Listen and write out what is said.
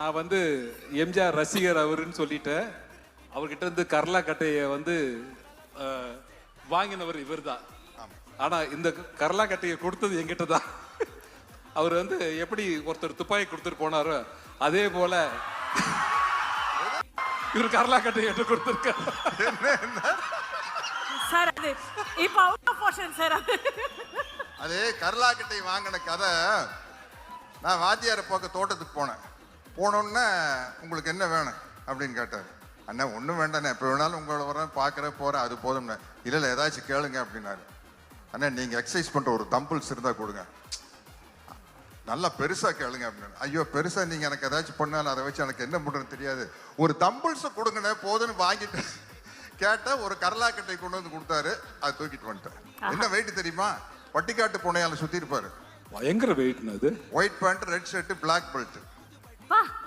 நான் வந்து எம்ஜிஆர் ரசிகர் அவருன்னு சொல்லிட்டேன் அவர்கிட்ட இருந்து கர்லா கட்டையை வந்து வாங்கினவர் இவர்தான். ஆனா இந்த கர்லா கட்டையை கொடுத்தது என்கிட்ட தான் அவர் வந்து எப்படி ஒருத்தர் துப்பாக்கி கொடுத்துட்டு போனாரோ அதே போல இவர் கர்லா கட்டையை என்கிட்ட கொடுத்துருக்காரு. சார் அது இப்போ அவுட் ஆஃப் போர்ஷன் சார் அது. அது கர்லாக்கட்டை வாங்கின கதை. நான் வாத்தியாரை பார்க்க தோட்டத்துக்கு போனேன். போனோன்னே உங்களுக்கு என்ன வேணும் அப்படின்னு கேட்டார். அண்ணா ஒன்றும் வேண்டாண்ணே. எப்போ வேணாலும் உங்களை வரேன் பார்க்குறேன் போகிறேன் அது போதும்ண்ணே. இல்லை இல்லை ஏதாச்சும் கேளுங்க அப்படின்னாரு. அண்ணா நீங்கள் எக்ஸசைஸ் பண்ணுற ஒரு தம்பிள்ஸ் இருந்தால் கொடுங்க. நல்லா பெருசாக கேளுங்க அப்படின்னு ஐயோ பெருசாக நீங்கள் எனக்கு ஏதாச்சும் பண்ணாலும் அதை வச்சு எனக்கு என்ன பண்ணுறதுன்னு தெரியாது. ஒரு தம்பிள்ஸை கொடுங்கண்ணே போதும்னு வாங்கிட்டு கேட்டால் ஒரு கரலாக்கட்டை கொண்டு வந்து கொடுத்தாரு. அதை தூக்கிட்டு வந்துட்டேன் என்ன வெயிட் தெரியுமா? பட்டிக்காட்டு புனையால சுற்றி இருப்பாரு. பயங்கர வெயிட்னு அது. White pant red shirt black belt அப்பா